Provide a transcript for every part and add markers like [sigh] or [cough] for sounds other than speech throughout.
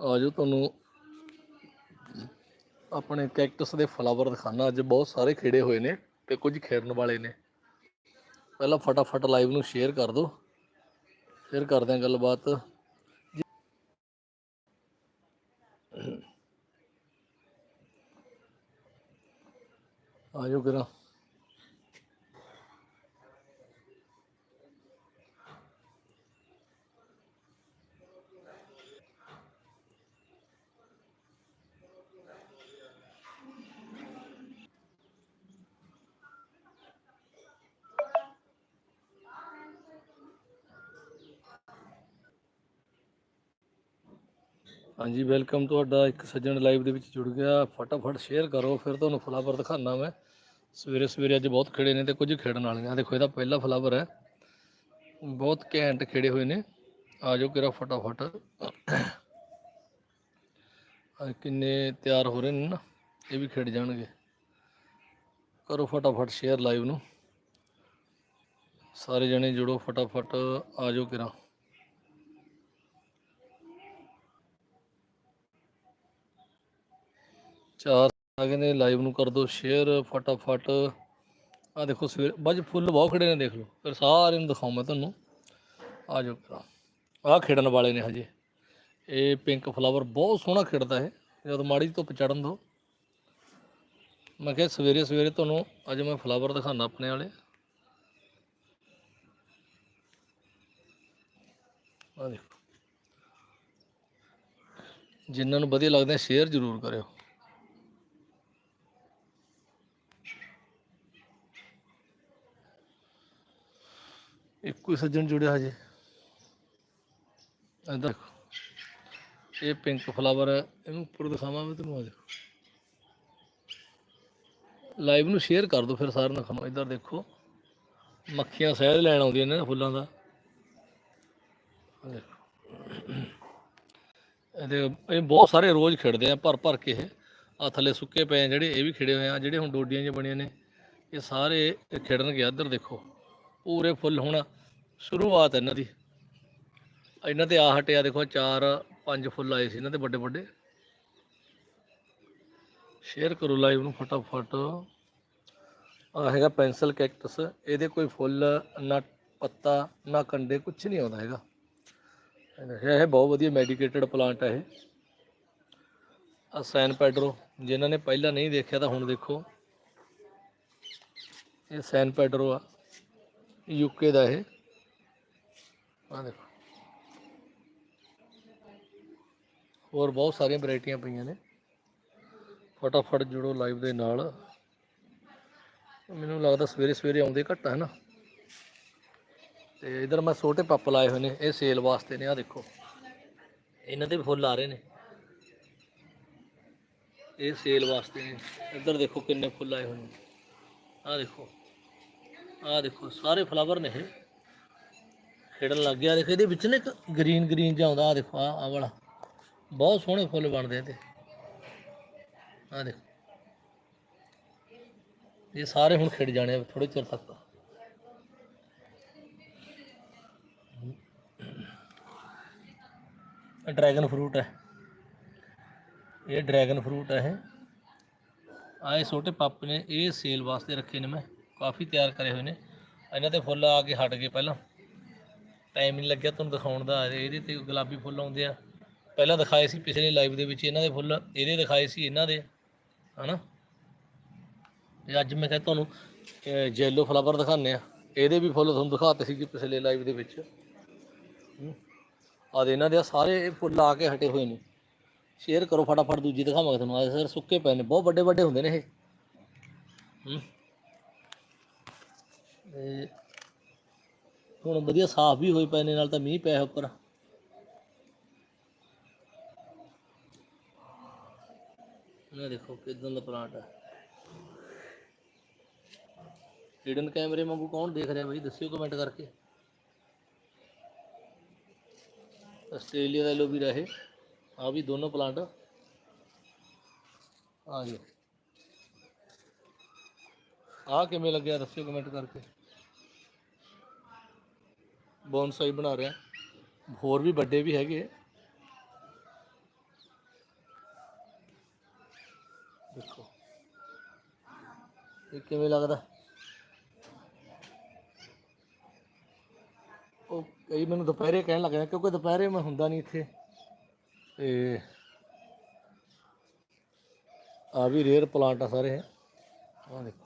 ਆਜੋ ਤੁਹਾਨੂੰ ਆਪਣੇ ਕੈਕਟਸ ਦੇ ਫਲਾਵਰ ਦਿਖਾਣਾ ਅੱਜ ਬਹੁਤ ਸਾਰੇ ਖਿੜੇ ਹੋਏ ਨੇ ਤੇ ਕੁਝ ਖਿੜਨ ਵਾਲੇ ਨੇ। ਪਹਿਲਾਂ ਫਟਾਫਟ ਲਾਈਵ ਨੂੰ ਸ਼ੇਅਰ ਕਰ ਦਿਓ। ਸ਼ੇਅਰ ਕਰਦੇ ਹਾਂ ਗੱਲਬਾਤ। ਆਜੋ ਕਰਾਂ। ਹਾਂਜੀ ਵੈਲਕਮ ਤੁਹਾਡਾ ਇੱਕ ਸੱਜਣ ਲਾਈਵ ਦੇ ਵਿੱਚ ਜੁੜ ਗਿਆ। ਫਟਾਫਟ ਸ਼ੇਅਰ ਕਰੋ, ਫਿਰ ਤੁਹਾਨੂੰ ਫਲਾਵਰ ਦਿਖਾਣਾ ਮੈਂ। ਸਵੇਰੇ ਸਵੇਰੇ ਅੱਜ ਬਹੁਤ ਖੇੜੇ ਨੇ ਤੇ ਕੁਝ ਖੇਡਣ ਵਾਲੀਆਂ। ਦੇਖੋ, ਇਹਦਾ ਪਹਿਲਾ ਫਲਾਵਰ ਹੈ। ਬਹੁਤ ਘੈਂਟ ਖੇੜੇ ਹੋਏ ਨੇ। ਆ ਜਾਓ ਕਿਰਾ ਫਟਾਫਟ। ਕਿੰਨੇ ਤਿਆਰ ਹੋ ਰਹੇ ਨੇ ਨਾ, ਇਹ ਵੀ ਖੇਡ ਜਾਣਗੇ। ਕਰੋ ਫਟਾਫਟ ਸ਼ੇਅਰ ਲਾਈਵ ਨੂੰ। ਸਾਰੇ ਜਣੇ ਜੁੜੋ ਫਟਾਫਟ। ਆ ਜਾਓ ਕਿਰਾ ਚਾਰ ਆ ਗਏ ਨੇ ਲਾਈਵ ਨੂੰ ਕਰ ਦਿਓ ਸ਼ੇਅਰ ਫਟਾਫਟ। ਆ ਦੇਖੋ ਸਵੇਰ ਬਾਜ਼ ਫੁੱਲ ਬਹੁਤ ਖੜੇ ਨੇ, ਦੇਖ ਲਓ। ਫਿਰ ਸਾਰਿਆਂ ਨੂੰ ਦਿਖਾਉਂ ਮੈਂ ਤੁਹਾਨੂੰ। ਆ ਜਾਓ ਕਰਾਂ ਆਹ ਖੇਡਣ ਵਾਲੇ ਨੇ ਹਜੇ। ਇਹ ਪਿੰਕ ਫਲਾਵਰ ਬਹੁਤ ਸੋਹਣਾ ਖਿੜਦਾ ਹੈ ਜਦ ਮਾੜੀ ਧੁੱਪ ਚੜਨ ਦੋ। ਮੈਂ ਕਿਹਾ ਸਵੇਰੇ ਸਵੇਰੇ ਤੁਹਾਨੂੰ ਅੱਜ ਮੈਂ ਫਲਾਵਰ ਦਿਖਾਣਾ ਆਪਣੇ ਵਾਲੇ। ਆ ਦੇਖੋ। ਜਿਨ੍ਹਾਂ ਨੂੰ ਵਧੀਆ ਲੱਗਦਾ ਸ਼ੇਅਰ ਜ਼ਰੂਰ ਕਰਿਓ। ਇੱਕੋ ਹੀ ਸੱਜਣ ਜੁੜਿਆ ਹਜੇ? ਇੱਧਰ ਇਹ ਪਿੰਕ ਫਲਾਵਰ ਹੈ, ਇਹਨੂੰ ਉੱਪਰ ਦਿਖਾਵਾਂ ਮੈਂ ਤੁਹਾਨੂੰ ਆ ਦੇਖੋ ਲਾਈਵ ਨੂੰ ਸ਼ੇਅਰ ਕਰ ਦਿਓ ਫਿਰ ਸਾਰਿਆਂ ਨੂੰ ਦਿਖਾਵਾਂ ਇੱਧਰ ਦੇਖੋ, ਮੱਖੀਆਂ ਸਹਿਜ ਲੈਣ ਆਉਂਦੀਆਂ ਨੇ ਫੁੱਲਾਂ ਦਾ। ਇਹਦੇ ਇਹ ਬਹੁਤ ਸਾਰੇ ਰੋਜ਼ ਖਿੜਦੇ ਆ, ਭਰ ਭਰ ਕੇ ਇਹ। ਆ ਥੱਲੇ ਸੁੱਕੇ ਪਏ ਆ ਜਿਹੜੇ, ਇਹ ਵੀ ਖਿੜੇ ਹੋਏ ਆ, ਜਿਹੜੇ ਹੁਣ ਡੋਡੀਆਂ ਜਿਹੀਆਂ ਬਣੀਆਂ ਨੇ। ਇਹ ਸਾਰੇ ਖਿੜਨਗੇ। ਇੱਧਰ ਦੇਖੋ, ਪੂਰੇ ਫੁੱਲ ਹੁਣ ਸ਼ੁਰੂਆਤ ਹੈ ਇਹਨਾਂ ਦੀ। ਇਹਨਾਂ ਤੇ ਆ ਹਟਿਆ, ਦੇਖੋ ਚਾਰ ਪੰਜ ਫੁੱਲ ਆਏ ਸੀ ਇਹਨਾਂ ਤੇ ਵੱਡੇ ਵੱਡੇ। ਸ਼ੇਅਰ ਕਰੋ ਲਾਈਵ ਨੂੰ ਫਟਾਫਟ। ਆ ਹੈਗਾ ਪੈਨਸਲ ਕੈਕਟਸ ਇਹਦੇ ਕੋਈ ਫੁੱਲ, ਨਾ ਪੱਤਾ, ਨਾ ਕੰਡੇ ਕੁਝ ਨਹੀਂ ਆਉਂਦਾ ਹੈਗਾ। ਇਹ ਬਹੁਤ ਵਧੀਆ ਮੈਡੀਕੇਟਡ ਪਲਾਂਟ ਹੈ ਇਹ। ਆ ਸੈਨ ਪੈਡਰੋ ਜਿਨ੍ਹਾਂ ਨੇ ਪਹਿਲਾਂ ਨਹੀਂ ਦੇਖਿਆ ਤਾਂ ਹੁਣ ਦੇਖੋ। ਇਹ ਸੈਨ ਪੈਡਰੋ ਆ। ਯੂਕੇ ਦਾ ਇਹ। ਆ ਦੇਖੋ। ਹੋਰ ਬਹੁਤ ਸਾਰੀਆਂ ਵੈਰਾਈਟੀਆਂ ਪਈਆਂ ਨੇ। ਫਟਾਫਟ ਜੁੜੋ ਲਾਈਵ ਦੇ ਨਾਲ। ਮੈਨੂੰ ਲੱਗਦਾ ਸਵੇਰੇ ਸਵੇਰੇ ਆਉਂਦੇ ਘੱਟ ਹੈ ਨਾ। ਤੇ ਇਧਰ ਮੈਂ ਛੋਟੇ ਪੱਪ ਲਾਏ ਹੋਏ ਨੇ, ਇਹ ਸੇਲ ਵਾਸਤੇ ਨੇ ਆ ਦੇਖੋ। ਇਹਨਾਂ ਦੇ ਵੀ ਫੁੱਲ ਆ ਰਹੇ ਨੇ। ਇਹ ਸੇਲ ਵਾਸਤੇ ਨੇ। ਇੱਧਰ ਦੇਖੋ ਕਿੰਨੇ ਫੁੱਲ ਆਏ ਹੋਏ ਨੇ। ਆ ਦੇਖੋ। ਆ ਦੇਖੋ, ਸਾਰੇ ਫਲਾਵਰ ਨੇ ਇਹ। ਖੇਡਣ ਲੱਗ ਗਿਆ। ਦੇਖੋ, ਇਹਦੇ ਵਿੱਚ ਨਾ ਇੱਕ ਗ੍ਰੀਨ ਗ੍ਰੀਨ ਜਿਹਾ ਆਉਂਦਾ ਆ ਦੇਖੋ ਆ ਆ ਵਾਲਾ। ਬਹੁਤ ਸੋਹਣੇ ਫੁੱਲ ਬਣਦੇ ਇਹਦੇ। ਆ ਦੇਖੋ। ਇਹ ਸਾਰੇ ਹੁਣ ਖਿੜ ਜਾਣੇ ਥੋੜੇ ਚਿਰ ਤੱਕ। ਡਰੈਗਨ ਫਰੂਟ ਹੈ। ਇਹ ਡਰੈਗਨ ਫਰੂਟ ਹੈ ਇਹ। ਆਏ ਛੋਟੇ ਪੱਪ ਨੇ, ਇਹ ਸੇਲ ਵਾਸਤੇ ਰੱਖੇ ਨੇ ਮੈਂ। ਕਾਫੀ ਤਿਆਰ ਕਰੇ ਹੋਏ ਨੇ। ਇਹਨਾਂ ਦੇ ਫੁੱਲ ਆ ਕੇ ਹਟ ਗਏ ਪਹਿਲਾਂ। ਟਾਈਮ ਨਹੀਂ ਲੱਗਿਆ ਤੁਹਾਨੂੰ ਦਿਖਾਉਣ ਦਾ ਇਹਦੇ ਤੇ ਗੁਲਾਬੀ ਫੁੱਲ ਆਉਂਦੇ ਆ। ਪਹਿਲਾਂ ਦਿਖਾਏ ਸੀ ਪਿਛਲੇ ਲਾਈਵ ਦੇ ਵਿੱਚ ਇਹਨਾਂ ਦੇ ਫੁੱਲ, ਇਹਦੇ ਦਿਖਾਏ ਸੀ ਇਹਨਾਂ ਦੇ, ਹਨਾ? ਤੇ ਅੱਜ ਮੈਂ ਕਿਹਾ ਤੁਹਾਨੂੰ ਜੈਲੋ ਫਲਾਵਰ ਦਿਖਾਣੇ ਆ। ਇਹਦੇ ਵੀ ਫੁੱਲ ਤੁਹਾਨੂੰ ਦਿਖਾਤੇ ਸੀ ਕਿ ਪਿਛਲੇ ਲਾਈਵ ਦੇ ਵਿੱਚ। ਆ ਦੇ ਇਹਨਾਂ ਦੇ ਆਹ ਸਾਰੇ ਫੁੱਲ ਆ ਕੇ ਹਟੇ ਹੋਏ ਨੇ। ਸ਼ੇਅਰ ਕਰੋ ਫਟਾਫਟ, ਦੂਜੀ ਦਿਖਾਵਾਂਗੇ ਤੁਹਾਨੂੰ। ਆ ਸਰ ਸੁੱਕੇ ਪਏ ਨੇ, ਬਹੁਤ ਵੱਡੇ ਵੱਡੇ ਹੁੰਦੇ ਨੇ ਇਹ। ਹੂੰ। ਹੁਣ ਵਧੀਆ ਸਾਫ਼ ਵੀ ਹੋਏ ਪਏ ਨੇ, ਨਾਲ ਤਾਂ ਮੀਂਹ ਪਿਆ ਉੱਪਰ। ਇਹ ਦੇਖੋ ਕਿਦਾਂ ਦਾ ਪਲਾਂਟ ਹੈ ਹਿਡਨ ਕੈਮਰੇ ਵਾਂਗੂ ਕੌਣ ਦੇਖ ਰਿਹਾ ਬਈ, ਦੱਸਿਓ ਕਮੈਂਟ ਕਰਕੇ। ਆਸਟ੍ਰੇਲੀਆ ਦਾ ਵੀ ਰਹੇ ਆ ਵੀ ਦੋਨੋਂ ਪਲਾਂਟ। ਆ ਗਏ ਆ ਕਿਵੇਂ ਲੱਗਿਆ, ਦੱਸਿਓ ਕਮੈਂਟ ਕਰਕੇ। ਬੌਨਸਾਈ ਬਣਾ ਰਿਹਾ। ਹੋਰ ਵੀ ਵੱਡੇ ਵੀ ਹੈਗੇ। ਦੇਖੋ। ਇਹ ਕਿਵੇਂ ਲੱਗਦਾ? ਉਹ ਕਈ ਮੈਨੂੰ ਦੁਪਹਿਰੇ ਕਹਿਣ ਲੱਗਿਆ ਕਿਉਂਕਿ ਦੁਪਹਿਰੇ ਮੈਂ ਹੁੰਦਾ ਨਹੀਂ ਇੱਥੇ। ਤੇ ਆ ਵੀ ਰੇਅਰ ਪਲਾਂਟ ਆ ਸਾਰੇ। ਆ ਦੇਖੋ।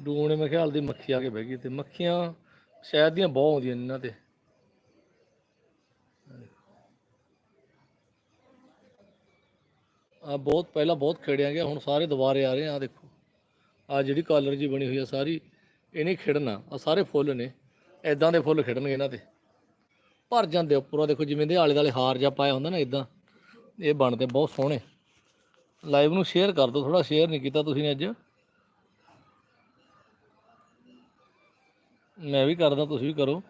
ਡੂਣੇ ਮੇਰੇ ਖਿਆਲ ਦੀ ਮੱਖੀ ਆ ਕੇ ਬਹਿ ਗਈ ਤੇ ਮੱਖੀਆਂ ਸ਼ਹਿਦ ਦੀਆਂ ਬਹੁਤ ਆਉਂਦੀਆਂ ਨੇ ਇਹਨਾਂ ਤੇ। ਆ ਬਹੁਤ, ਪਹਿਲਾਂ ਬਹੁਤ ਖੇੜਿਆ ਗਿਆ, ਹੁਣ ਸਾਰੇ ਦੁਬਾਰੇ ਆ ਰਹੇ ਆ, ਆਹ ਦੇਖੋ। ਆ ਜਿਹੜੀ ਕਾਲਰ ਜੀ ਬਣੀ ਹੋਈ ਆ ਸਾਰੀ, ਇਹ ਨਹੀਂ ਖਿੜਨਾ ਆ ਸਾਰੇ ਫੁੱਲ ਨੇ। ਐਦਾਂ ਦੇ ਫੁੱਲ ਖਿੜਨਗੇ ਇਹਨਾਂ ਤੇ। ਭਰ ਜਾਂਦੇ ਉੱਪਰੋਂ, ਦੇਖੋ ਜਿਵੇਂ ਦੇ ਆਲੇ ਦਾਲੇ ਹਾਰ ਜਾਂ ਪਾਇਆ ਹੁੰਦਾ ਨਾ ਇਦਾਂ ਇਹ ਬਣਦੇ, ਬਹੁਤ ਸੋਹਣੇ। ਲਾਈਵ ਨੂੰ ਸ਼ੇਅਰ ਕਰ ਦਿਓ ਥੋੜਾ ਸ਼ੇਅਰ ਨਹੀਂ ਕੀਤਾ ਤੁਸੀਂ ਨੇ ਅੱਜ। ਮੈਂ ਵੀ ਕਰਦਾ ਤੁਸੀਂ ਵੀ ਕਰੋ।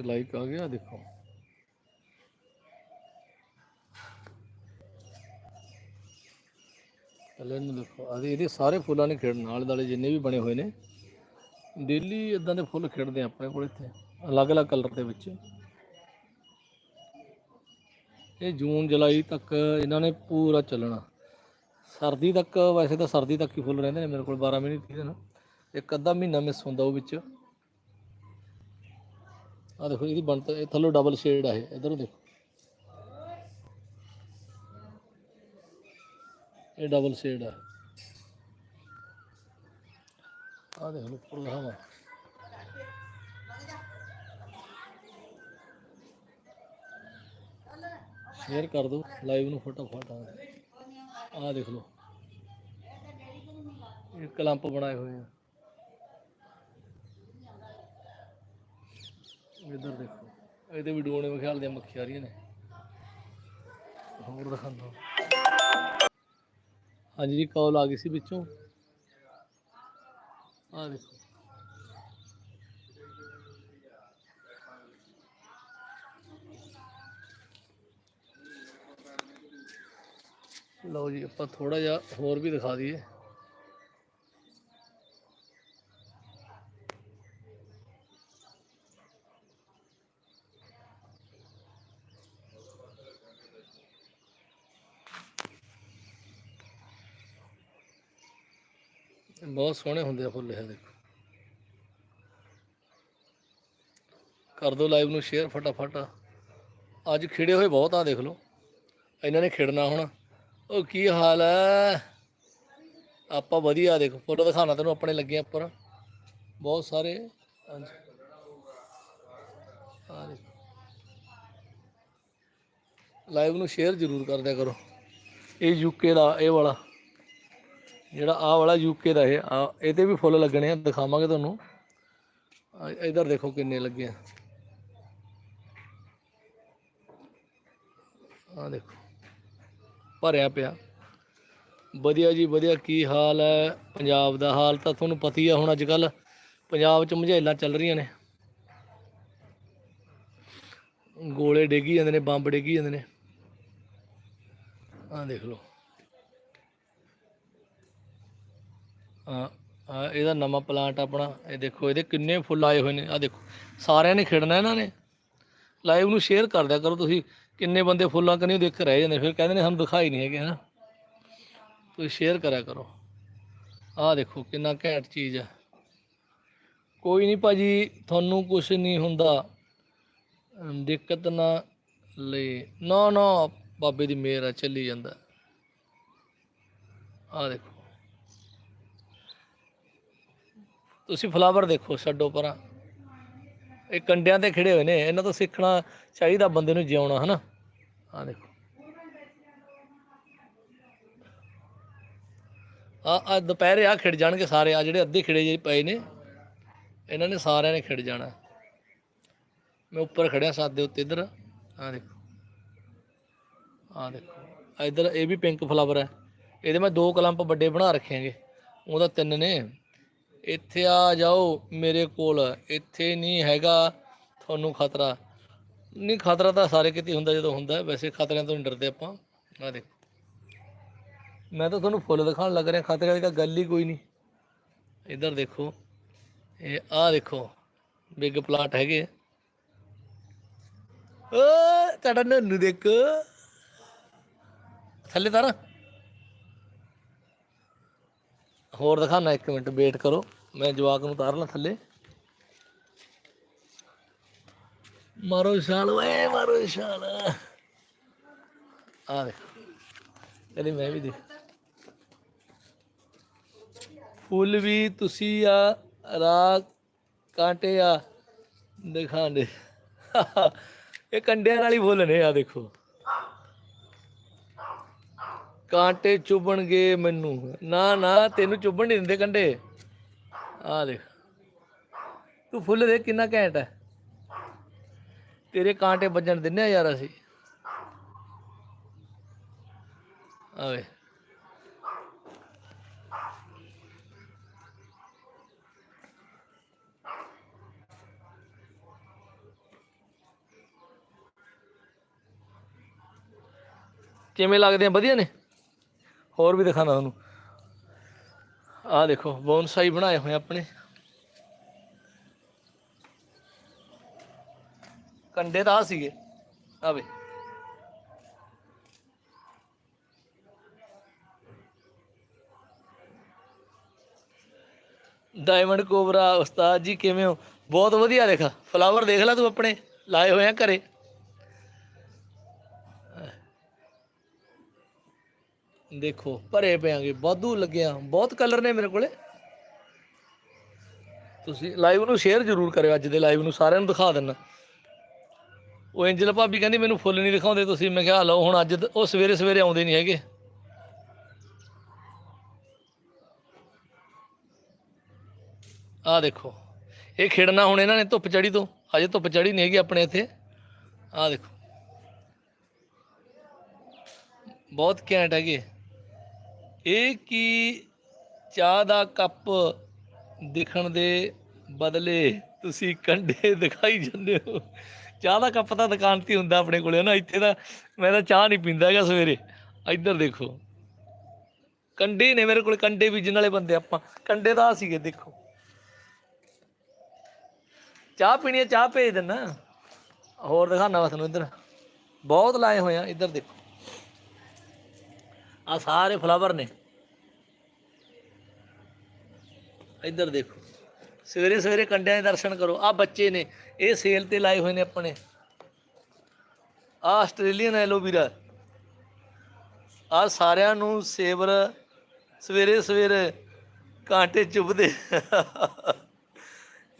ਇੱਕ ਲਾਈਕ ਆ ਗਿਆ, ਦੇਖੋ। ਪਹਿਲੇ ਨੂੰ ਦੇਖੋ ਆਦੇ ਇਹਦੇ ਸਾਰੇ ਫੁੱਲਾਂ ਨੇ ਖਿੜਨ ਨਾਲ ਦਾਲੇ ਜਿੰਨੇ ਵੀ ਬਣੇ ਹੋਏ ਨੇ। ਡੇਲੀ ਇਦਾਂ ਦੇ ਫੁੱਲ ਖੇਡਦੇ ਆ ਆਪਣੇ ਕੋਲ ਇੱਥੇ, ਅਲੱਗ-ਅਲੱਗ ਕਲਰ ਦੇ ਵਿੱਚ। ਇਹ ਜੂਨ, ਜੁਲਾਈ ਤੱਕ ਇਹਨਾਂ ਨੇ ਪੂਰਾ ਚੱਲਣਾ। ਸਰਦੀ ਤੱਕ, ਵੈਸੇ ਤਾਂ ਸਰਦੀ ਤੱਕ ਹੀ ਫੁੱਲ ਰਹਿੰਦੇ ਨੇ ਮੇਰੇ ਕੋਲ 12 ਮਹੀਨੇ ਤੀਹ ਦਿਨ ਇੱਕ ਅੱਧਾ ਮਹੀਨਾ ਮਿਸ ਹੁੰਦਾ ਉਹ ਵਿੱਚ। ਆ ਦੇਖੋ, ਇਹਦੀ ਬਣਤ, ਇਹ ਥੱਲੋਂ ਡਬਲ ਸ਼ੇਡ ਆ ਇਹ, ਇਧਰੋਂ ਦੇਖੋ। ਇਹ ਡਬਲ ਸ਼ੇਡ ਆ। ਆ ਦੇਖ ਲਓ, ਉੱਪਰ ਦਿਖਾਵਾਂ। ਸ਼ੇਅਰ ਕਰ ਦਿਓ ਲਾਈਵ ਨੂੰ ਫਟਾਫਟ ਆ ਆ ਦੇਖ ਲਓ। ਇਹ ਕਲੰਪ ਬਣਾਏ ਹੋਏ ਆ। ਇੱਧਰ ਦੇਖੋ। ਇਹਦੇ ਵੀ ਡੋਣੇ ਵਿਖਾਲ ਦੀਆਂ ਮੱਖੀਆਂ ਆ ਰਹੀਆਂ ਨੇ। ਹੋਰ ਦਿਖਾਉਂਦਾ ਹਾਂਜੀ ਜੀ ਕਾਲ ਆ ਗਈ ਸੀ ਵਿੱਚੋਂ। ਆ ਦੇਖੋ। ਲਓ ਜੀ, ਆਪਾਂ ਥੋੜਾ ਜਿਹਾ ਹੋਰ ਵੀ ਦਿਖਾ ਦਈਏ। ਬਹੁਤ ਸੋਹਣੇ ਹੁੰਦੇ ਆ ਫੁੱਲ ਇਹ ਦੇਖੋ। ਕਰ ਦਿਓ ਲਾਈਵ ਨੂੰ ਸ਼ੇਅਰ ਫਟਾਫਟ। ਅੱਜ ਖਿੜੇ ਹੋਏ ਬਹੁਤ ਆ, ਦੇਖ ਲਓ। ਇਹਨਾਂ ਨੇ ਖਿੜਨਾ ਹੁਣ। ਉਹ ਕੀ ਹਾਲ ਹੈ ਆਪਾਂ ਵਧੀਆ, ਦੇਖੋ ਫੋਟੋ ਦਿਖਾਣਾ ਤੈਨੂੰ ਆਪਣੇ ਲੱਗੇ ਉੱਪਰ। ਬਹੁਤ ਸਾਰੇ, ਹਾਂਜੀ। ਆ ਦੇਖੋ। ਲਾਈਵ ਨੂੰ ਸ਼ੇਅਰ ਜ਼ਰੂਰ ਕਰ ਦਿਆ ਕਰੋ। ਇਹ ਯੂਕੇ ਦਾ, ਇਹ ਵਾਲਾ। ਜਿਹੜਾ ਆਹ ਵਾਲਾ ਯੂਕੇ ਦਾ ਇਹ ਆ ਇਹਦੇ ਵੀ ਫੁੱਲ ਲੱਗਣੇ ਆ, ਦਿਖਾਵਾਂਗੇ ਤੁਹਾਨੂੰ। ਆ, ਇਧਰ ਦੇਖੋ ਕਿੰਨੇ ਲੱਗੇ ਆ। ਆ ਦੇਖੋ, ਭਰਿਆ ਪਿਆ। ਵਧੀਆ ਜੀ ਵਧੀਆ, ਕੀ ਹਾਲ ਹੈ ਪੰਜਾਬ ਦਾ ਹਾਲ ਤਾਂ ਤੁਹਾਨੂੰ ਪਤਾ ਹੀ ਆ, ਹੁਣ ਅੱਜ ਕੱਲ ਪੰਜਾਬ 'ਚ ਮਝੇਲਾਂ ਚੱਲ ਰਹੀਆਂ ਨੇ। ਗੋਲੇ ਡੇਗੀ ਜਾਂਦੇ ਨੇ, ਬੰਬ ਡੇਗੀ ਜਾਂਦੇ ਨੇ। ਆਹ ਦੇਖ ਲਓ। ਆ ਇਹਦਾ ਨਵਾਂ ਪਲਾਂਟ ਆਪਣਾ, ਇਹ ਦੇਖੋ, ਇਹਦੇ ਕਿੰਨੇ ਫੁੱਲ ਆਏ ਹੋਏ ਨੇ ਆ ਦੇਖੋ, ਸਾਰਿਆਂ ਨੇ ਖਿੜਨਾ ਇਹਨਾਂ ਨੇ। ਲਾਈਵ ਨੂੰ ਸ਼ੇਅਰ ਕਰ ਦਿਆ ਕਰੋ ਤੁਸੀਂ, ਕਿੰਨੇ ਬੰਦੇ ਫੁੱਲਾਂ ਕਨੀ ਦੇਖ ਕੇ ਰਹਿ ਜਾਂਦੇ, ਫਿਰ ਕਹਿੰਦੇ ਨੇ ਸਾਨੂੰ ਦਿਖਾਈ ਨਹੀਂ ਹੈਗੇ, ਹਨਾ। ਤੁਸੀਂ ਸ਼ੇਅਰ ਕਰਿਆ ਕਰੋ। ਆਹ ਦੇਖੋ, ਕਿੰਨਾ ਘੈਂਟ ਚੀਜ਼ ਆ। ਕੋਈ ਨਹੀਂ ਭਾਜੀ, ਤੁਹਾਨੂੰ ਕੁਝ ਨਹੀਂ ਹੁੰਦਾ ਦਿੱਕਤ ਨਾ ਲੈ। ਨਾ ਨਾ, ਬਾਬੇ ਦੀ ਮਿਹਰ ਆ, ਚੱਲੀ ਜਾਂਦਾ। ਆਹ ਦੇਖੋ। ਤੁਸੀਂ ਫਲਾਵਰ ਦੇਖੋ ਛੱਡੋ ਪਰਾਂ। ਇਹ ਕੰਡਿਆਂ ਤੇ ਖੜੇ ਹੋਏ ਨੇ, ਇਹਨਾਂ ਤੋਂ ਸਿੱਖਣਾ ਚਾਹੀਦਾ ਬੰਦੇ ਨੂੰ ਜਿਉਣਾ, ਹਨਾ? ਆ ਦੇਖੋ। ਆ ਆ ਦੁਪਹਿਰੇ ਆ ਖਿੜ ਜਾਣਗੇ ਸਾਰੇ ਆ ਜਿਹੜੇ ਅੱਧੇ ਖਿੜੇ ਜਿਹੇ ਪਏ ਨੇ, ਇਹਨਾਂ ਨੇ ਸਾਰਿਆਂ ਨੇ ਖਿੜ ਜਾਣਾ। ਮੈਂ ਉੱਪਰ ਖੜਿਆ ਸਾਥ ਦੇ ਉੱਤੇ, ਇਧਰ। ਆ ਦੇਖੋ। ਆ ਦੇਖੋ। ਇਧਰ, ਇਹ ਵੀ ਪਿੰਕ ਫਲਾਵਰ ਹੈ। ਇਹਦੇ ਮੈਂ ਦੋ ਕਲੰਪ ਵੱਡੇ ਬਣਾ ਰੱਖੇ ਹੈਗੇ। ਉਹਦਾ ਤਿੰਨ ਨੇ। ਇੱਥੇ ਆ ਜਾਓ ਮੇਰੇ ਕੋਲ। ਇੱਥੇ ਨਹੀਂ ਹੈਗਾ ਤੁਹਾਨੂੰ ਖਤਰਾ। ਨਹੀਂ, ਖਤਰਾ ਤਾਂ ਸਾਰੇ ਕਿਤੇ ਹੁੰਦਾ ਜਦੋਂ ਹੁੰਦਾ ਵੈਸੇ ਖਤਰਿਆਂ ਤੋਂ ਨਹੀਂ ਡਰਦੇ ਆਪਾਂ। ਆ ਦੇਖੋ। ਮੈਂ ਤਾਂ ਤੁਹਾਨੂੰ ਫੁੱਲ ਦਿਖਾਉਣ ਲੱਗ ਰਿਹਾ। ਖਤਰੇ ਵਾਲੀ ਤਾਂ ਗੱਲ ਹੀ ਕੋਈ ਨਹੀਂ। ਇੱਧਰ ਦੇਖੋ। ਇਹ ਆ ਦੇਖੋ। ਬਿਗ ਪਲਾਟ ਹੈਗੇ। ਓ, ਤੁਹਾਡਾ ਨੰਨੂ ਦੇਖੋ। ਥੱਲੇ ਤਾਰਾ। ਹੋਰ ਦਿਖਾਣਾ ਇੱਕ ਮਿੰਟ। ਵੇਟ ਕਰੋ। ਮੈਂ ਜਵਾਕ ਨੂੰ ਉਤਾਰ ਲਾਂ ਥੱਲੇ। ਮਾਰੋ ਛਾਲ, ਓਏ ਮਾਰੋ ਛਾਲ। ਆ ਦੇਖ। ਇਹਦੇ ਮੈਂ ਵੀ ਦੇਖ। ਫੁੱਲ ਵੀ ਤੁਸੀਂ ਆ ਰਾ ਕਾਂਟੇ ਆ ਦਿਖਾਉਂਦੇ ਇਹ ਕੰਡਿਆਂ ਨਾਲ ਹੀ ਫੁੱਲ ਨੇ ਆ ਦੇਖੋ। ਕਾਂਟੇ ਚੁਭਣਗੇ ਮੈਨੂੰ। ਨਾ ਨਾ, ਤੈਨੂੰ ਚੁਭਣ ਨਹੀਂ ਦਿੰਦੇ ਕੰਡੇ। ਆ ਦੇਖ। ਤੂੰ ਫੁੱਲ ਦੇਖ ਕਿੰਨਾ ਘੈਂਟ ਹੈ ਤੇਰੇ ਕਾਂਟੇ ਵੱਜਣ ਦਿੰਨੇ ਆ ਯਾਰ ਅਸੀਂ। ਆਵੇ ਕਿਵੇਂ ਲੱਗਦੇ ਆ? ਵਧੀਆ ਨੇ? ਹੋਰ ਵੀ ਦਿਖਾਣਾ ਤੁਹਾਨੂੰ। ਆਹ ਦੇਖੋ, ਬੋਨਸਾਈ ਬਣਾਏ ਹੋਏ ਆਪਣੇ। ਕੰਡੇ ਤਾਂ ਆਹ ਸੀਗੇ। ਆਵੇ ਡਾਇਮੰਡ ਕੋਬਰਾ ਉਸਤਾਦ ਜੀ ਕਿਵੇਂ ਹੋ? ਬਹੁਤ ਵਧੀਆ ਦੇਖਾ। ਫਲਾਵਰ ਦੇਖ ਲੈ ਤੂੰ ਆਪਣੇ। ਲਾਏ ਹੋਏ ਆ ਘਰੇ। ਦੇਖੋ, ਭਰੇ ਪਿਆਂਗੇ ਵਾਧੂ ਲੱਗਿਆ ਬਹੁਤ ਕਲਰ ਨੇ ਮੇਰੇ ਕੋਲੇ। ਤੁਸੀਂ ਲਾਈਵ ਨੂੰ ਸ਼ੇਅਰ ਜ਼ਰੂਰ ਕਰਿਓ, ਅੱਜ ਦੇ ਲਾਈਵ ਨੂੰ ਸਾਰਿਆਂ ਨੂੰ ਦਿਖਾ ਦੇਣਾ ਉਹ ਐਂਜਲ ਭਾਬੀ ਕਹਿੰਦੀ, ਮੈਨੂੰ ਫੁੱਲ ਨਹੀਂ ਦਿਖਾਉਂਦੇ ਤੁਸੀਂ। ਮੈਂ ਕਿਹਾ, ਲਓ, ਹੁਣ ਅੱਜ ਉਹ ਸਵੇਰੇ ਸਵੇਰੇ ਆਉਂਦੇ ਨਹੀਂ ਹੈਗੇ। ਆਹ ਦੇਖੋ, ਇਹ ਖੇਡਣਾ ਹੁਣ ਇਹਨਾਂ ਨੇ ਧੁੱਪ ਚੜੀ ਤੋਂ। ਅਜੇ ਧੁੱਪ ਚੜੀ ਨਹੀਂ ਹੈਗੀ ਆਪਣੇ ਇੱਥੇ। ਆਹ ਦੇਖੋ। ਬਹੁਤ ਘੈਂਟ ਹੈਗੇ। ਇਹ ਕੀ ਚਾਹ ਦਾ ਕੱਪ ਦਿਖਣ ਦੇ ਬਦਲੇ ਤੁਸੀਂ ਕੰਡੇ [laughs] ਦਿਖਾਈ ਜਾਂਦੇ ਹੋ? ਚਾਹ ਦਾ ਕੱਪ ਤਾਂ ਦੁਕਾਨ ਤੇ ਹੀ ਹੁੰਦਾ ਆਪਣੇ ਕੋਲੇ ਨਾ ਇੱਥੇ ਤਾਂ ਮੈਂ ਤਾਂ ਚਾਹ ਨਹੀਂ ਪੀਂਦਾ ਹੈਗਾ ਸਵੇਰੇ। ਇੱਧਰ ਦੇਖੋ। ਕੰਡੇ ਨੇ ਮੇਰੇ ਕੋਲ, ਕੰਡੇ ਬੀਜਣ ਵਾਲੇ ਬੰਦੇ ਆਪਾਂ। ਕੰਡੇ ਤਾਂ ਸੀਗੇ, ਦੇਖੋ। ਚਾਹ ਪੀਣੀ ਹੈ, ਚਾਹ ਭੇਜ ਦਿੰਦਾ। ਹੋਰ ਦਿਖਾਣਾ ਵਾ ਤੁਹਾਨੂੰ ਇੱਧਰ। ਬਹੁਤ ਲਾਏ ਹੋਏ ਆ, ਇੱਧਰ ਦੇਖੋ। ਆ ਸਾਰੇ ਫਲਾਵਰ ਨੇ। ਇੱਧਰ ਦੇਖੋ। ਸਵੇਰੇ ਸਵੇਰੇ ਕੰਡਿਆਂ ਦੇ ਦਰਸ਼ਨ ਕਰੋ। ਆ ਬੱਚੇ ਨੇ, ਇਹ ਸੇਲ ਤੇ ਲਾਏ ਹੋਏ ਨੇ ਆਪਣੇ। ਆ ਆਸਟ੍ਰੇਲੀਅਨ ਐਲੋਵੀਰਾ ਆ ਸਾਰਿਆਂ ਨੂੰ ਸੇਵਰ ਸਵੇਰੇ ਸਵੇਰੇ ਕਾਂਟੇ ਚੁੱਭਦੇ।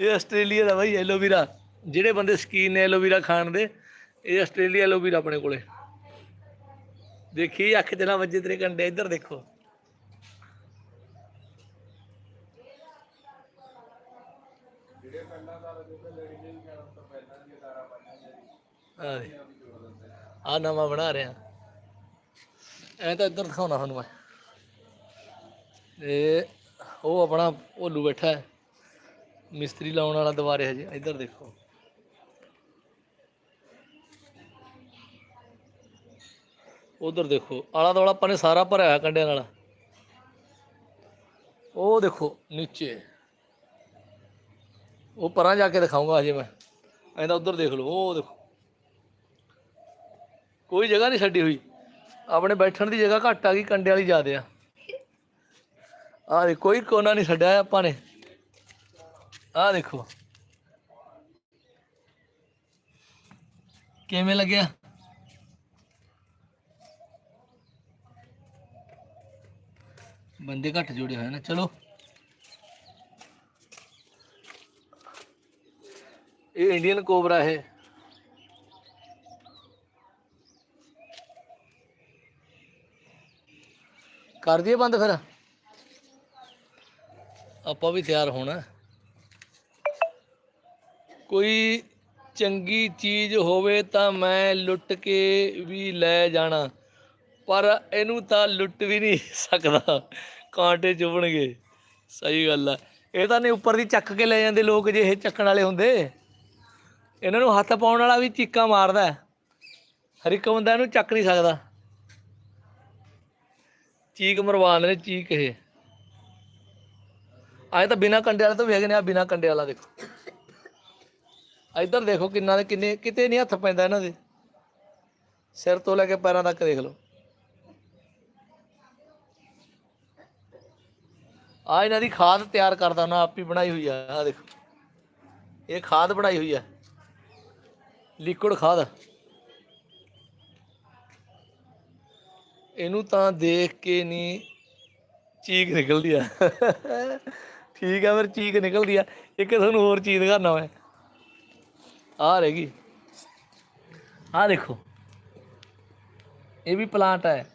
ਇਹ ਆਸਟ੍ਰੇਲੀਆ ਦਾ ਬਾਈ ਐਲੋਵੀਰਾ ਜਿਹੜੇ ਬੰਦੇ ਸਕੀਨ ਨੇ ਐਲੋਵੀਰਾ ਖਾਣ ਦੇ, ਇਹ ਆਸਟ੍ਰੇਲੀਆ ਐਲੋਵੀਰਾ ਆਪਣੇ ਕੋਲੇ। ਦੇਖੀ ਅੱਖ ਤੇ ਨਾ ਵੱਜੇ ਤੇਰੇ ਕੰਡੇ ਇੱਧਰ ਦੇਖੋ। ਆ ਨਵਾਂ ਬਣਾ ਰਿਹਾ। ਐ ਤਾਂ ਇੱਧਰ ਦਿਖਾਉਣਾ ਤੁਹਾਨੂੰ ਮੈਂ। ਇਹ ਉਹ ਆਪਣਾ ਭੋਲੂ ਬੈਠਾ ਹੈ। ਮਿਸਤਰੀ ਲਾਉਣ ਵਾਲਾ ਦੁਬਾਰੇ ਹਜੇ ਇੱਧਰ ਦੇਖੋ। ਉਧਰ ਦੇਖੋ, ਆਲਾ ਦੁਆਲਾ ਆਪਾਂ ਨੇ ਸਾਰਾ ਭਰਿਆ ਹੋਇਆ ਕੰਡਿਆਂ ਨਾਲ। ਉਹ ਦੇਖੋ, ਨੀਚੇ। ਉਹ ਪਰਾਂ ਜਾ ਕੇ ਦਿਖਾਉਂਗਾ ਹਜੇ ਮੈਂ। ਐਂਦਾ ਉਧਰ ਦੇਖ ਲਓ, ਉਹ ਦੇਖੋ। ਕੋਈ ਜਗ੍ਹਾ ਨਹੀਂ ਛੱਡੀ ਹੋਈ। ਆਪਣੇ ਬੈਠਣ ਦੀ ਜਗ੍ਹਾ ਘੱਟ ਆ ਗਈ ਕੰਡੇ ਵਾਲੀ ਜ਼ਿਆਦੇ ਆ। ਆਹ ਦੇ ਕੋਈ ਕੋਨਾ ਨਹੀਂ ਛੱਡਿਆ ਆਪਾਂ ਨੇ। ਆਹ ਦੇਖੋ। ਕਿਵੇਂ ਲੱਗਿਆ? ਬੰਦੇ ਘੱਟ ਜੁੜੇ ਹੋਏ ਨੇ, ਚਲੋ। ਇਹ ਇੰਡੀਅਨ ਕੋਬਰਾ ਹੈ ਕਰ ਦਈਏ ਬੰਦ ਫਿਰ। ਆਪਾਂ ਵੀ ਤਿਆਰ ਹੋਣਾ। ਕੋਈ ਚੰਗੀ ਚੀਜ਼ ਹੋਵੇ ਤਾਂ ਮੈਂ ਲੁੱਟ ਕੇ ਵੀ ਲੈ ਜਾਣਾ। ਪਰ ਇਹਨੂੰ ਤਾਂ ਲੁੱਟ ਵੀ ਨਹੀਂ ਸਕਦਾ। ਕਾਂਟੇ ਚੁਭਣਗੇ। ਸਹੀ ਗੱਲ ਆ। ਇਹ ਤਾਂ ਨੇ ਉੱਪਰ ਦੀ ਚੱਕ ਕੇ ਲੈ ਜਾਂਦੇ ਲੋਕ ਜੇ ਇਹ ਚੱਕਣ ਵਾਲੇ ਹੁੰਦੇ। ਇਹਨਾਂ ਨੂੰ ਹੱਥ ਪਾਉਣ ਵਾਲਾ ਵੀ ਚੀਕਾਂ ਮਾਰਦਾ ਹਰ ਇੱਕ ਬੰਦਾ ਇਹਨੂੰ ਚੱਕ ਨਹੀਂ ਸਕਦਾ। ਚੀਕ ਮਰਵਾਉਂਦੇ ਨੇ, ਚੀਕ ਇਹ। ਆਏ ਤਾਂ ਬਿਨਾ ਕੰਡੇ ਵਾਲੇ ਤੋਂ ਵੀ ਹੈਗੇ ਨੇ ਆ ਬਿਨਾ ਕੰਡੇ ਵਾਲਾ ਦੇਖੋ। ਇੱਧਰ ਦੇਖੋ ਕਿੰਨਾ ਦੇ ਕਿੰਨੇ ਕਿਤੇ ਨਹੀਂ ਹੱਥ ਪੈਂਦਾ ਇਹਨਾਂ ਦੇ। ਸਿਰ ਤੋਂ ਲੈ ਕੇ ਪੈਰਾਂ ਤੱਕ ਦੇਖ ਲਓ। ਆ ਇਹਨਾਂ ਦੀ ਖਾਦ ਤਿਆਰ ਕਰਦਾ ਉਹਨਾਂ ਆਪ ਹੀ ਬਣਾਈ ਹੋਈ ਆ ਆ ਦੇਖੋ। ਇਹ ਖਾਦ ਬਣਾਈ ਹੋਈ ਆ। ਲਿਕੁਇਡ ਖਾਦ। ਇਹਨੂੰ ਤਾਂ ਦੇਖ ਕੇ ਨਹੀਂ ਚੀਕ ਨਿਕਲਦੀ ਆ। ਠੀਕ ਆ ਫਿਰ ਚੀਕ ਨਿਕਲਦੀ ਆ। ਇੱਕ ਤੁਹਾਨੂੰ ਹੋਰ ਚੀਜ਼ ਦਿਖਾਣਾ ਮੈਂ। ਆ ਰਹੇਗੀ ਆ ਦੇਖੋ। ਇਹ ਵੀ ਪਲਾਂਟ ਹੈ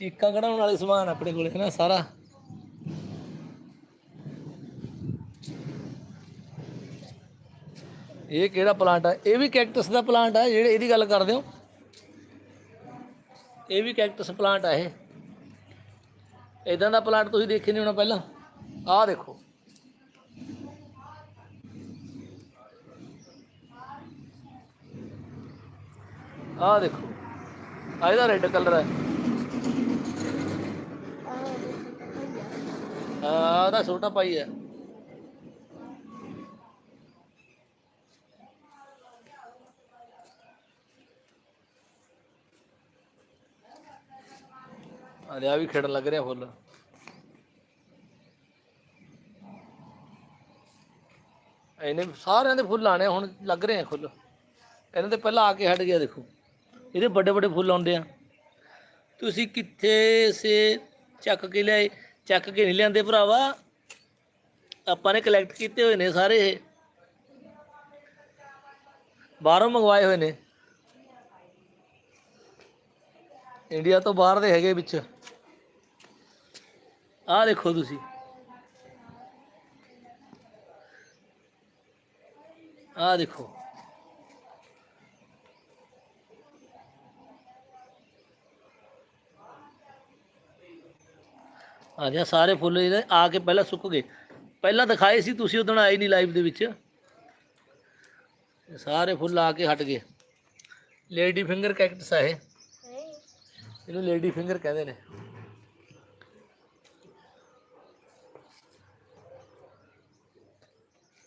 ਚੀਕਾਂ ਕਢਾਉਣ ਵਾਲੇ ਸਮਾਨ ਆਪਣੇ ਕੋਲੇ, ਹੈ ਨਾ, ਸਾਰਾ। ਇਹ ਕਿਹੜਾ ਪਲਾਂਟ ਆ? ਇਹ ਵੀ ਕੈਕਟਸ ਦਾ ਪਲਾਂਟ ਆ, ਜਿਹੜੇ ਇਹਦੀ ਗੱਲ ਕਰਦੇ ਹੋ। ਇਹ ਵੀ ਕੈਕਟਸ ਪਲਾਂਟ ਆ ਇਹ। ਇਦਾਂ ਦਾ ਪਲਾਂਟ ਤੁਸੀਂ ਦੇਖੇ ਨਹੀਂ ਹੋਣਾ ਪਹਿਲਾਂ। ਆਹ ਦੇਖੋ। ਆਹ ਦੇਖੋ। ਆਹ ਇਹਦਾ ਰੈੱਡ ਕਲਰ ਹੈ ਆ ਉਹਦਾ ਛੋਟਾ ਭਾਈ ਹੈ ਅਰੇ ਆ ਵੀ ਖੇਡਣ ਲੱਗ ਰਿਹਾ ਫੁੱਲ। ਇਹਨੇ ਸਾਰਿਆਂ ਦੇ ਫੁੱਲ ਆਣੇ ਹੁਣ ਲੱਗ ਰਹੇ ਆ ਫੁੱਲ ਇਹਨਾਂ ਦੇ ਪਹਿਲਾਂ ਆ ਕੇ ਹਟ ਗਿਆ, ਦੇਖੋ। ਇਹਦੇ ਵੱਡੇ ਵੱਡੇ ਫੁੱਲ ਆਉਂਦੇ ਆ। ਤੁਸੀਂ ਕਿੱਥੇ ਸੇ ਚੱਕ ਕੇ ਲਿਆਏ? ਚੱਕ ਕੇ ਨਹੀਂ ਲਿਆਂਦੇ ਭਰਾਵਾ। ਆਪਾਂ ਨੇ ਕਲੈਕਟ ਕੀਤੇ ਹੋਏ ਨੇ ਸਾਰੇ। ਇਹ ਬਾਹਰੋਂ ਮੰਗਵਾਏ ਹੋਏ ਨੇ। ਇੰਡੀਆ ਤੋਂ ਬਾਹਰ ਦੇ ਹੈਗੇ ਵਿੱਚ। ਆਹ ਦੇਖੋ ਤੁਸੀਂ। ਆਹ ਦੇਖੋ। ਆ ਜਾ ਸਾਰੇ ਫੁੱਲ ਇਹਦੇ ਆ ਕੇ ਪਹਿਲਾਂ ਸੁੱਕ ਗਏ। ਪਹਿਲਾਂ ਦਿਖਾਏ ਸੀ, ਤੁਸੀਂ ਉਦੋਂ ਆਏ ਨਹੀਂ ਲਾਈਵ ਦੇ ਵਿੱਚ। ਸਾਰੇ ਫੁੱਲ ਆ ਕੇ ਹਟ ਗਏ। ਲੇਡੀ ਫਿੰਗਰ ਕੈਕਟਸ ਆ ਇਹ। ਇਹਨੂੰ ਲੇਡੀ ਫਿੰਗਰ ਕਹਿੰਦੇ ਨੇ।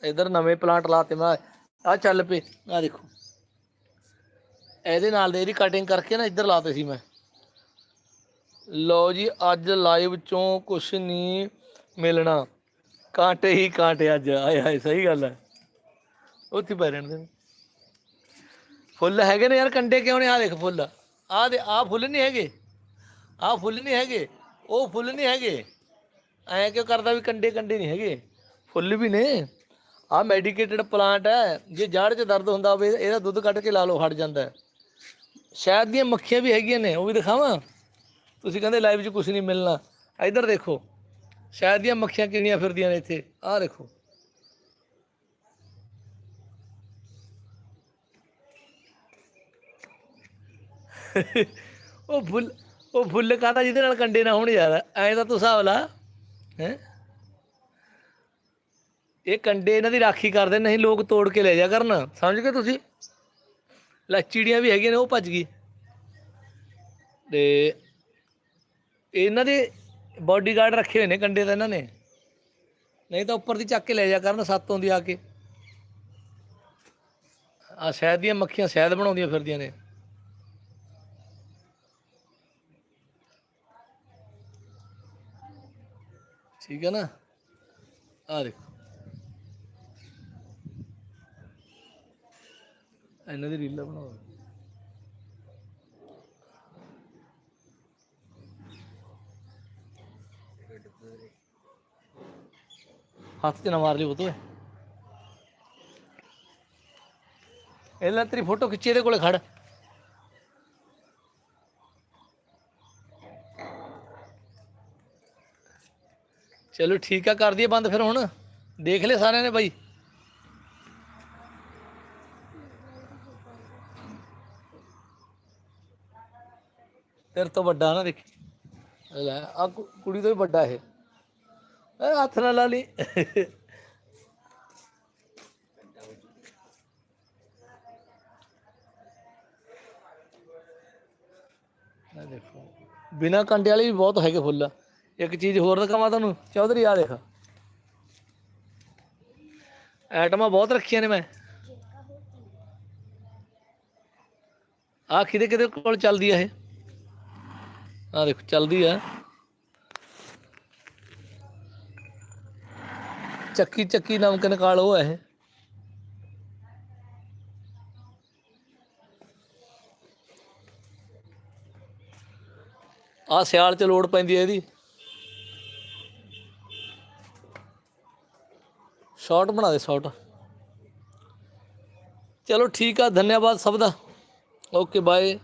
ਇਧਰ ਨਵੇਂ ਪਲਾਂਟ ਲਾਤੇ ਮੈਂ। ਆ ਚੱਲ ਪਏ। ਆ ਦੇਖੋ। ਇਹਦੇ ਨਾਲ ਦੇ ਇਹਦੀ ਕਟਿੰਗ ਕਰਕੇ ਨਾ ਇੱਧਰ ਲਾਤੇ ਸੀ ਮੈਂ। ਲਓ ਜੀ, ਅੱਜ ਲਾਈਵ ਚੋਂ ਕੁਛ ਨਹੀਂ ਮਿਲਣਾ। ਕਾਂਟੇ ਹੀ ਕਾਂਟੇ ਅੱਜ, ਆਏ ਹਾਏ, ਸਹੀ ਗੱਲ ਹੈ। ਉੱਥੇ ਪੈ ਰਹਿਣ ਦੇ ਫੁੱਲ ਹੈਗੇ ਨੇ ਯਾਰ, ਕੰਡੇ ਕਿਉਂ ਨੇ? ਆ ਦੇਖ ਫੁੱਲ। ਆ ਦੇ ਆ ਫੁੱਲ ਨਹੀਂ ਹੈਗੇ। ਆ ਫੁੱਲ ਨਹੀਂ ਹੈਗੇ। ਉਹ ਫੁੱਲ ਨਹੀਂ ਹੈਗੇ। ਐਂ ਕਿਉਂ ਕਰਦਾ ਵੀ ਕੰਡੇ ਕੰਡੇ ਨਹੀਂ ਹੈਗੇ? ਫੁੱਲ ਵੀ ਨੇ। ਆ ਮੈਡੀਕੇਟਡ ਪਲਾਂਟ ਹੈ। ਜੇ ਜੜ 'ਚ ਦਰਦ ਹੁੰਦਾ ਹੋਵੇ, ਇਹਦਾ ਦੁੱਧ ਕੱਢ ਕੇ ਲਾ ਲਓ, ਹਟ ਜਾਂਦਾ ਹੈ। ਦੀਆਂ ਮੱਖੀਆਂ ਵੀ ਹੈਗੀਆਂ ਨੇ, ਉਹ ਵੀ ਦਿਖਾਵਾਂ? ਤੁਸੀਂ ਕਹਿੰਦੇ ਲਾਈਵ 'ਚ ਕੁਝ ਨਹੀਂ ਮਿਲਣਾ। ਇੱਧਰ ਦੇਖੋ ਸ਼ਹਿਦ ਦੀਆਂ ਮੱਖੀਆਂ ਕਿੰਨੀਆਂ ਫਿਰਦੀਆਂ ਨੇ ਇੱਥੇ। ਆਹ ਦੇਖੋ। ਉਹ ਫੁੱਲ ਉਹ ਫੁੱਲ ਕਾਹਦਾ ਜਿਹਦੇ ਨਾਲ ਕੰਡੇ ਨਾ ਹੋਣ ਯਾਰ, ਐਂ ਤਾਂ ਤੂੰ ਹਿਸਾਬ ਲਾ, ਹੈ? ਇਹ ਕੰਡੇ ਇਹਨਾਂ ਦੀ ਰਾਖੀ ਕਰਦੇ, ਨਹੀਂ ਲੋਕ ਤੋੜ ਕੇ ਲੈ ਜਾ ਕਰਨ। ਸਮਝ ਗਏ ਤੁਸੀਂ? ਲੈ, ਚਿੜੀਆਂ ਵੀ ਹੈਗੀਆਂ ਨੇ, ਉਹ ਭੱਜ ਗਈ। ਤੇ ਇਹਨਾਂ ਦੇ ਬਾਡੀਗਾਰਡ ਰੱਖੇ ਹੋਏ ਨੇ ਕੰਡੇ ਤਾਂ ਇਹਨਾਂ ਨੇ। ਨਹੀਂ ਤਾਂ ਉੱਪਰ ਦੀ ਚੱਕ ਕੇ ਲੈ ਜਾ ਕਰਨ, ਸੱਤੋਂ ਦੀ ਆ ਕੇ। ਆ ਸ਼ਹਿਦ ਦੀਆਂ ਮੱਖੀਆਂ ਸ਼ਹਿਦ ਬਣਾਉਂਦੀਆਂ ਫਿਰਦੀਆਂ ਨੇ। ਠੀਕ ਹੈ ਨਾ? ਆ ਦੇਖੋ। ਇਹਨਾਂ ਦੀ ਰੀਲਾਂ ਬਣਾਓ। ਹੱਥ 'ਚ ਨਾ ਮਾਰ ਲਈ ਬਤੋ ਇਹ ਲੈ ਤੇਰੀ ਫੋਟੋ ਖਿੱਚੀ, ਇਹਦੇ ਕੋਲੇ ਖੜ। ਚਲੋ ਠੀਕ ਆ, ਕਰ ਦਈਏ ਬੰਦ ਫਿਰ ਹੁਣ। ਦੇਖ ਲੈ ਸਾਰਿਆਂ ਨੇ ਬਾਈ। ਤੇਰੇ ਤੋਂ ਵੱਡਾ ਨਾ ਦੇਖੀ। ਲੈ ਆ ਕੁੜੀ ਤੋਂ ਵੀ ਵੱਡਾ ਇਹ। ਹੱਥ ਨਾਲ ਲਾ ਲਈ। ਇਹ ਦੇਖੋ, ਬਿਨਾ ਕੰਡੇ ਵਾਲੇ ਵੀ ਬਹੁਤ ਹੈਗੇ ਫੁੱਲ ਇੱਕ ਚੀਜ਼ ਹੋਰ ਦਿਖਾਵਾਂ ਤੁਹਾਨੂੰ, ਚੌਧਰੀ ਆ ਦੇਖ। ਐਟਮਾਂ ਬਹੁਤ ਰੱਖੀਆਂ ਨੇ ਮੈਂ। ਆ ਕਿਤੇ ਕਿਤੇ ਕੋਲ ਚੱਲਦੀ ਆ ਇਹ? ਆ ਦੇਖੋ, ਚੱਲਦੀ ਆ। ਚੱਕੀ ਚੱਕੀ ਨਮਕ ਨਿਕਾਲ ਉਹ ਹੈ ਇਹ। ਆ ਸਿਆਲ ਚ ਲੋੜ ਪੈਂਦੀ ਹੈ ਇਹਦੀ। ਸ਼ਾਰਟ ਬਣਾ ਦੇ ਸ਼ਾਰਟ ਚਲੋ ਠੀਕ ਆ, ਧੰਨਵਾਦ ਸਭ ਦਾ। Okay bye